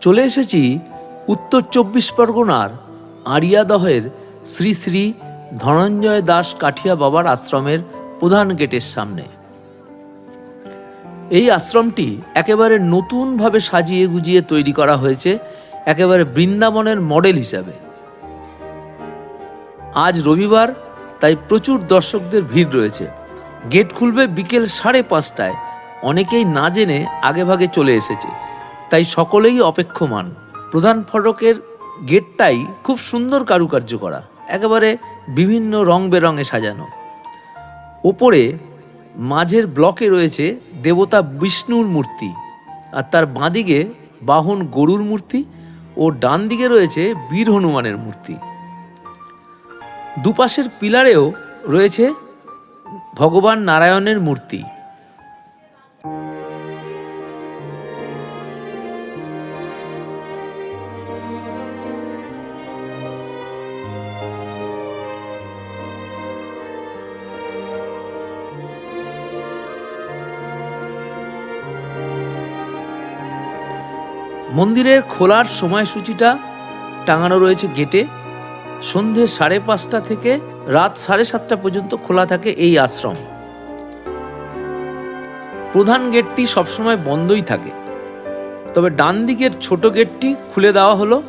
চলে এসেছি উত্তর চব্বিশ পরগনার আরিয়াদহের শ্রী শ্রী ধনঞ্জয় দাস কাঠিয়া বাবার আশ্রমের প্রধান গেটের সামনে। এই আশ্রমটি একেবারে নতুনভাবে সাজিয়ে গুজিয়ে তৈরি করা হয়েছে, একেবারে বৃন্দাবনের মডেল হিসাবে। আজ রবিবার, তাই প্রচুর দর্শকদের ভিড় রয়েছে। গেট খুলবে বিকেল সাড়ে পাঁচটায়। অনেকেই না জেনে আগেভাগে চলে এসেছে। তাই সকলেই অপেক্ষমান। প্রধান ফটকের গেটটাই খুব সুন্দর কারুকার্য করা, একেবারে বিভিন্ন রং বেরঙে সাজানো। ওপরে, মাঝের ব্লকে রয়েছে দেবতা বিষ্ণুর মূর্তি, আর তার বাঁদিকে বাহন গরুর মূর্তি ও ডান দিকে রয়েছে বীর হনুমানের মূর্তি। দুপাশের পিলারেও রয়েছে ভগবান নারায়ণের মূর্তি। মন্দিরের খোলার সময়সূচিটা টাঙানো রয়েছে গেটে। সন্ধে সাড়ে পাঁচটা থেকে রাত সাড়ে সাতটা পর্যন্ত খোলা থাকে এই আশ্রম। প্রধান গেটটি সবসময় বন্ধই থাকে। তবে ডান দিকের ছোট গেটটি খুলে দেওয়া হলো।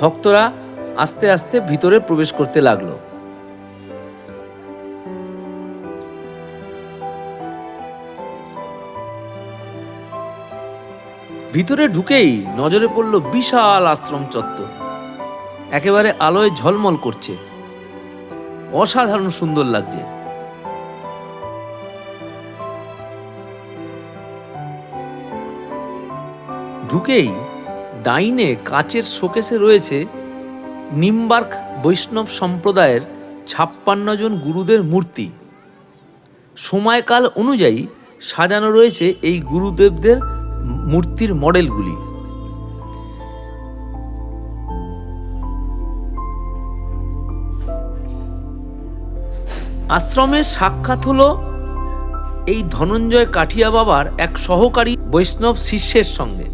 ভক্তরা আস্তে আস্তে ভিতরে প্রবেশ করতে লাগল। ভিতরে ঢুকেই নজরে পড়ল বিশাল আশ্রম চত্বর। একেবারে আলোয় ঝলমল করছে। অসাধারণ সুন্দর লাগছে। ঢুকেই ডাইনে কাচের শোকেসে রয়েছে নিম্বার্ক বৈষ্ণব সম্প্রদায়ের ছাপ্পান্ন জন গুরুদের মূর্তি। সময়কাল অনুযায়ী সাজানো রয়েছে এই গুরুদেবদের মূর্তির মডেলগুলি। আশ্রমের সাক্ষাৎ হলো এই ধনঞ্জয় কাঠিয়া বাবার এক সহকারী বৈষ্ণব শিষ্যের সঙ্গে।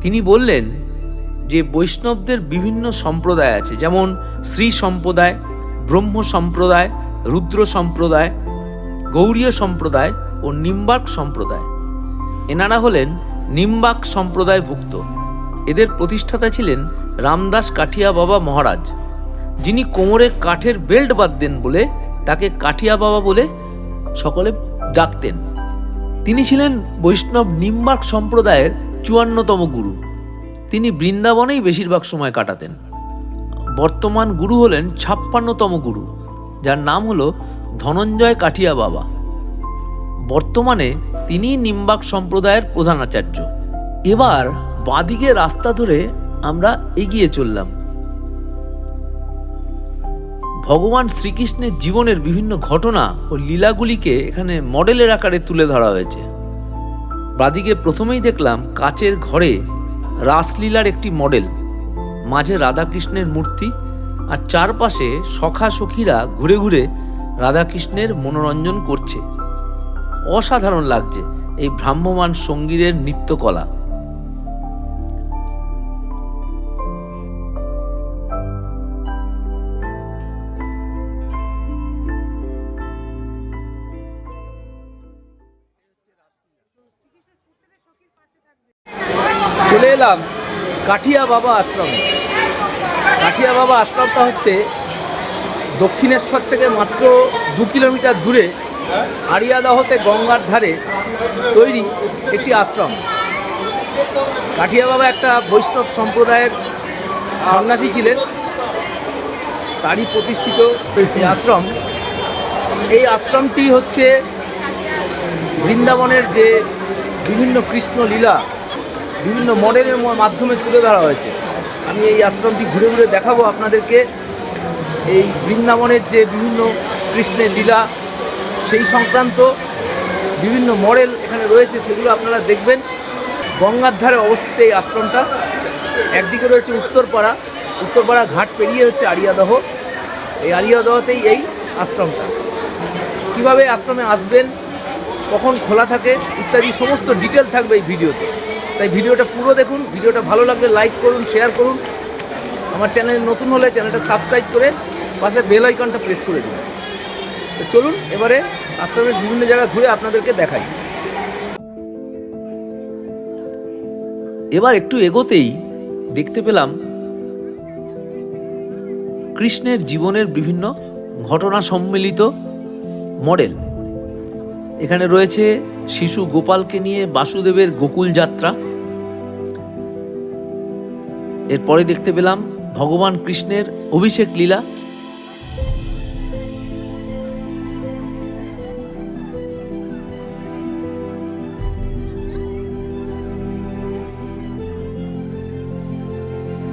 তিনি বললেন যে বৈষ্ণবদের বিভিন্ন সম্প্রদায় আছে, যেমন শ্রী সম্প্রদায়, ব্রহ্ম সম্প্রদায়, রুদ্র সম্প্রদায়, গৌরীয় সম্প্রদায় ও নিম্বার্ক সম্প্রদায়। এনারা হলেন নিম্বাক সম্প্রদায়ভুক্ত। এদের প্রতিষ্ঠাতা ছিলেন রামদাস কাঠিয়া বাবা মহারাজ, যিনি কোমরে কাঠের বেল্ট বাঁধতেন বলে তাকে কাঠিয়া বাবা বলে সকলে ডাকতেন। তিনি ছিলেন বৈষ্ণব নিম্বার্ক সম্প্রদায়ের চুয়ান্নতম গুরু। তিনি বৃন্দাবনেই বেশিরভাগ সময় কাটাতেন। বর্তমান গুরু হলেন ছাপ্পান্নতম গুরু, যার নাম হলো ধনঞ্জয় কাঠিয়া বাবা। বর্তমানে তিনি নিম্বাক সম্প্রদায়ের প্রধান আচার্য। এবার বাঁদিকে রাস্তা ধরে আমরা এগিয়ে চললাম। ভগবান শ্রীকৃষ্ণের জীবনের বিভিন্ন ঘটনা ও লীলাগুলিকে এখানে মডেলের আকারে তুলে ধরা হয়েছে। বাদিকে প্রথমেই দেখলাম কাচের ঘরে রাসলীলার একটি মডেল, মাঝে রাধাকৃষ্ণের মূর্তি আর চারপাশে সখা সখীরা ঘুরে ঘুরে রাধাকৃষ্ণের মনোরঞ্জন করছে। অসাধারণ লাগছে এই ভ্রাম্যমান সঙ্গীদের নৃত্যকলা। চলে এলাম কাঠিয়া বাবা আশ্রমে। কাঠিয়া বাবা আশ্রমটা হচ্ছে দক্ষিণেশ্বর থেকে মাত্র দু কিলোমিটার দূরে আরিয়াদহতে গঙ্গার ধারে তৈরি একটি আশ্রম। কাঠিয়া বাবা একটা বৈষ্ণব সম্প্রদায়ের সন্ন্যাসী ছিলেন। তারই প্রতিষ্ঠিত আশ্রম। এই আশ্রমটি হচ্ছে বৃন্দাবনের যে বিভিন্ন কৃষ্ণ লীলা, বিভিন্ন মডেলের মাধ্যমে তুলে ধরা হয়েছে। আমি এই আশ্রমটি ঘুরে ঘুরে দেখাবো আপনাদেরকে। এই বৃন্দাবনের যে বিভিন্ন কৃষ্ণের লীলা সেই সংক্রান্ত বিভিন্ন মডেল এখানে রয়েছে, সেগুলো আপনারা দেখবেন। গঙ্গার ধারে অবস্থিত এই আশ্রমটা। একদিকে রয়েছে উত্তরপাড়া উত্তরপাড়া ঘাট পেরিয়ে হচ্ছে আরিয়াদহ এই আরিয়াদহতেই এই আশ্রমটা। কীভাবে আশ্রমে আসবেন, কখন খোলা থাকে, ইত্যাদি সমস্ত ডিটেল থাকবে এই ভিডিওতে। তাই ভিডিওটা পুরো দেখুন, ভিডিওটা ভালো লাগলে লাইক করুন, শেয়ার করুন। আমার চ্যানেল নতুন হলে চ্যানেলটা সাবস্ক্রাইব করে পাশে বেল আইকনটা প্রেস করে দিন। তো চলুন, এবারে আশ্রমের বিভিন্ন জায়গা ঘুরে আপনাদেরকে দেখাই। এবার একটু এগোতেই দেখতে পেলাম কৃষ্ণের জীবনের বিভিন্ন ঘটনা সম্মিলিত মডেল। এখানে রয়েছে শিশু গোপালকে নিয়ে বাসুদেবের গোকুল যাত্রা। এরপরে দেখতে পেলাম ভগবান কৃষ্ণের অভিষেক লীলা।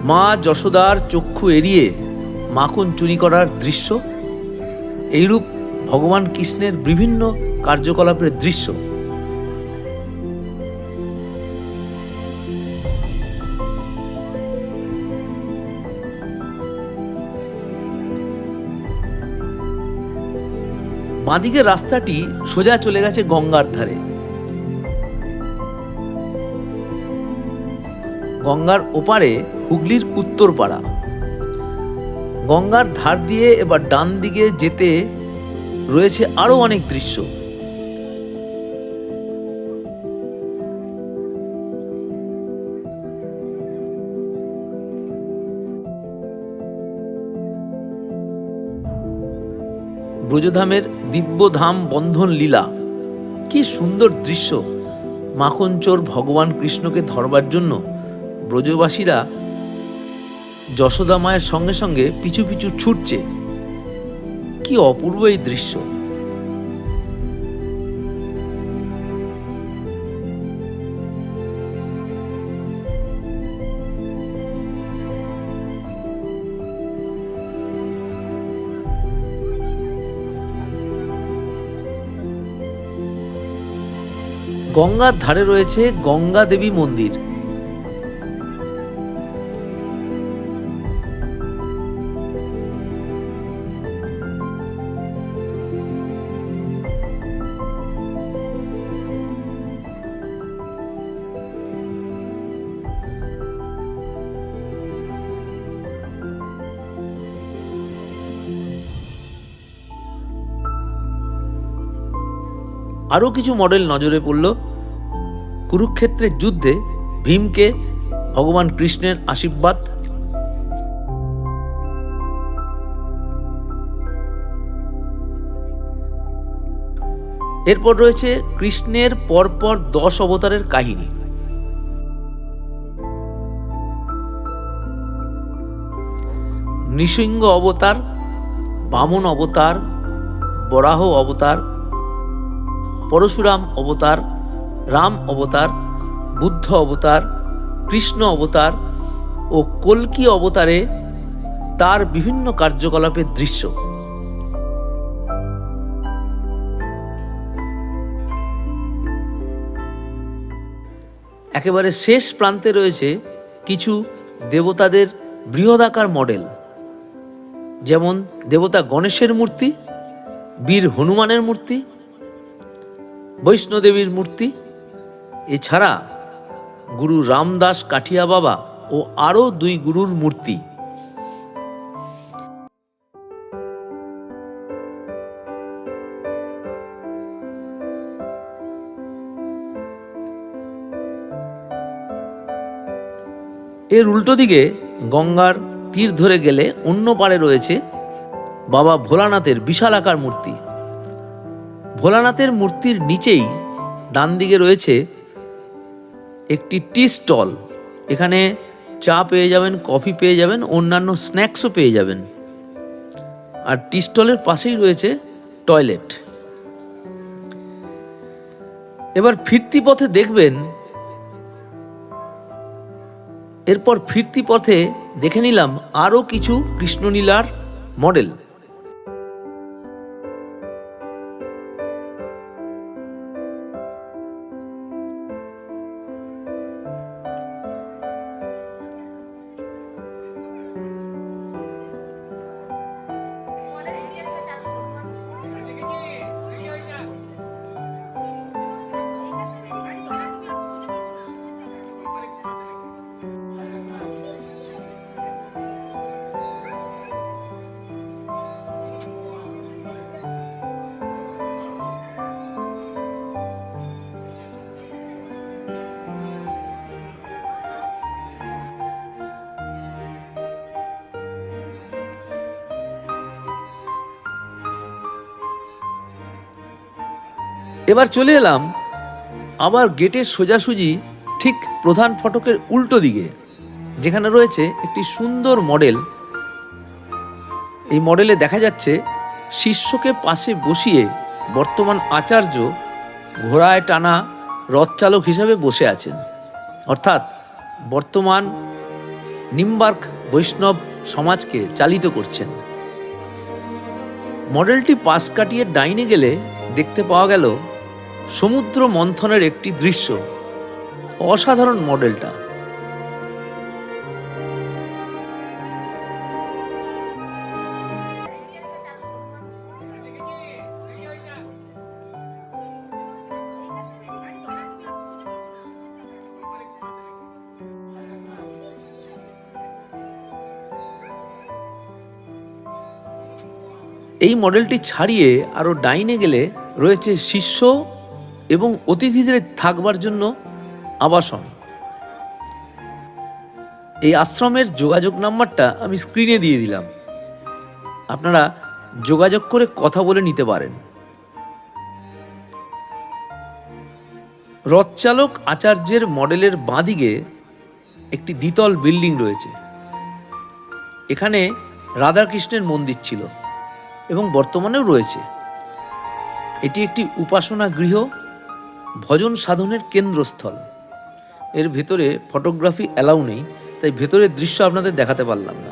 মা যশোদার চক্ষু এড়িয়ে মাখন চুরি করার দৃশ্য? এইরূপ ভগবান কৃষ্ণের বিভিন্ন কার্যকলাপের দৃশ্য। বাঁদিকের রাস্তাটি সোজা চলে গেছে গঙ্গার ধারে। গঙ্গার ওপারে হুগলির উত্তর পাড়া গঙ্গার ধার দিয়ে এবার ডান দিকে যেতে রয়েছে আরও অনেক দৃশ্য। ব্রজধামের দিব্যধাম বন্ধন লীলা। কি সুন্দর দৃশ্য। মাখনচোর ভগবান কৃষ্ণকে ধরবার জন্য ব্রজবাসীরা যশোদা মায়ের সঙ্গে সঙ্গে পিছু পিছু ছুটছে। কি অপূর্ব এই দৃশ্য। গঙ্গার ধারে রয়েছে গঙ্গা দেবী মন্দির। আরও কিছু মডেল নজরে পড়ল। কুরুক্ষেত্রের যুদ্ধে ভীমকে ভগবান কৃষ্ণের আশীর্বাদ। এরপর রয়েছে কৃষ্ণের পরপর দশ অবতারের কাহিনী। নৃসিংহ অবতার, বামন অবতার, বরাহ অবতার পরশুরাম অবতার, রাম অবতার, বুদ্ধ অবতার, কৃষ্ণ অবতার ও কল্কি অবতারে তার বিভিন্ন কার্যকলাপের দৃশ্য। একেবারে শেষ প্রান্তে রয়েছে কিছু দেবতাদের বৃহদাকার মডেল। যেমন দেবতা গণেশের মূর্তি, বীর হনুমানের মূর্তি বৈষ্ণোদেবীর মূর্তি, এছাড়া গুরু রামদাস কাঠিয়া বাবা ও আরও দুই গুরুর মূর্তি। এর উল্টো দিকে গঙ্গার তীর ধরে গেলে অন্য পারে রয়েছে বাবা ভোলানাথের বিশাল আকার মূর্তি। ভোলানাথের মূর্তির নিচেই ডান দিকে রয়েছে একটি টি স্টল। এখানে চা পেয়ে যাবেন, কফি পেয়ে যাবেন, অন্যান্য স্ন্যাক্সও পেয়ে যাবেন। আর টি স্টলের পাশেই রয়েছে টয়লেট। এবার ফিরতি পথে দেখবেন, এরপর ফিরতি পথে দেখে নিলাম আরও কিছু কৃষ্ণনীলার মডেল। এবার চলে এলাম আবার গেটের সোজাসুজি ঠিক প্রধান ফটকের উল্টো দিকে, যেখানে রয়েছে একটি সুন্দর মডেল। এই মডেলে দেখা যাচ্ছে শিষ্যকে পাশে বসিয়ে বর্তমান আচার্য ঘোড়ায় টানা রথচালক হিসাবে বসে আছেন। অর্থাৎ বর্তমান নিম্বার্ক বৈষ্ণব সমাজকে চালিত করছেন। মডেলটি পাশ কাটিয়ে ডাইনে গেলে দেখতে পাওয়া গেল সমুদ্র মন্থনের একটি দৃশ্য। অসাধারণ মডেলটা। এই মডেলটি ছাড়িয়ে আরও ডাইনে গেলে রয়েছে শিষ্য এবং অতিথিদের থাকবার জন্য আবাসন। এই আশ্রমের যোগাযোগ নাম্বারটা আমি স্ক্রিনে দিয়ে দিলাম। আপনারা যোগাযোগ করে কথা বলে নিতে পারেন। রথচালক আচার্যের মডেলের বাঁদিকে একটি দ্বিতল বিল্ডিং রয়েছে। এখানে রাধাকৃষ্ণের মন্দির ছিল এবং বর্তমানেও রয়েছে। এটি একটি উপাসনা গৃহ ভজন সাধনের কেন্দ্রস্থল। এর ভেতরে ফটোগ্রাফি অ্যালাউ নেই, তাই ভেতরের দৃশ্য আপনাদের দেখাতে পারলাম না।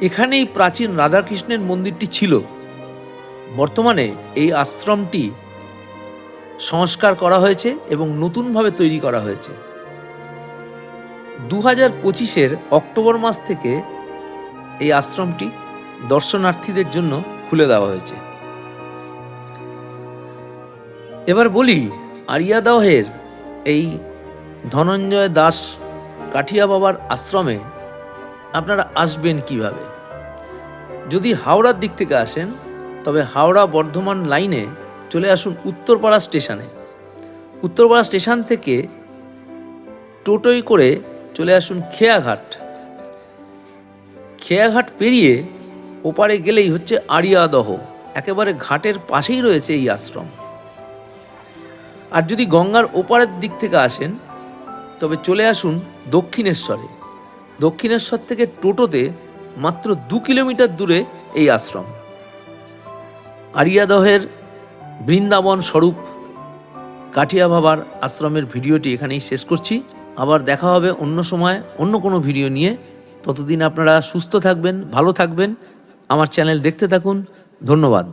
এখানেই প্রাচীন রাধাকৃষ্ণের মন্দিরটি ছিল। বর্তমানে এই আশ্রমটি সংস্কার করা হয়েছে এবং নতুনভাবে তৈরি করা হয়েছে। দু হাজার পঁচিশের অক্টোবর মাস থেকে এই আশ্রমটি দর্শনার্থীদের জন্য খুলে দেওয়া হয়েছে। এবার বলি, আরিয়া আরিয়াদহের এই ধনঞ্জয় দাস কাঠিয়া বাবার আশ্রমে আপনারা আসবেন কীভাবে? যদি হাওড়ার দিক থেকে আসেন, তবে হাওড়া বর্ধমান লাইনে চলে আসুন উত্তরপাড়া স্টেশনে। উত্তরপাড়া স্টেশন থেকে টোটোয় করে চলে আসুন খেয়াঘাট। খেয়াঘাট পেরিয়ে ওপারে গেলেই হচ্ছে আড়িয়াদহ একেবারে ঘাটের পাশেই রয়েছে এই আশ্রম। আর যদি গঙ্গার ওপারের দিক থেকে আসেন, তবে চলে আসুন দক্ষিণেশ্বরে। দক্ষিণেশ্বর থেকে টোটোতে মাত্র দু কিলোমিটার দূরে এই আশ্রম। আরিয়াদহের বৃন্দাবন স্বরূপ কাঠিয়া বাবার আশ্রমের ভিডিওটি এখানেই শেষ করছি। আবার দেখা হবে অন্য সময় অন্য কোনো ভিডিও নিয়ে। ততদিন আপনারা সুস্থ থাকবেন, ভালো থাকবেন। আমার চ্যানেল দেখতে থাকুন। ধন্যবাদ।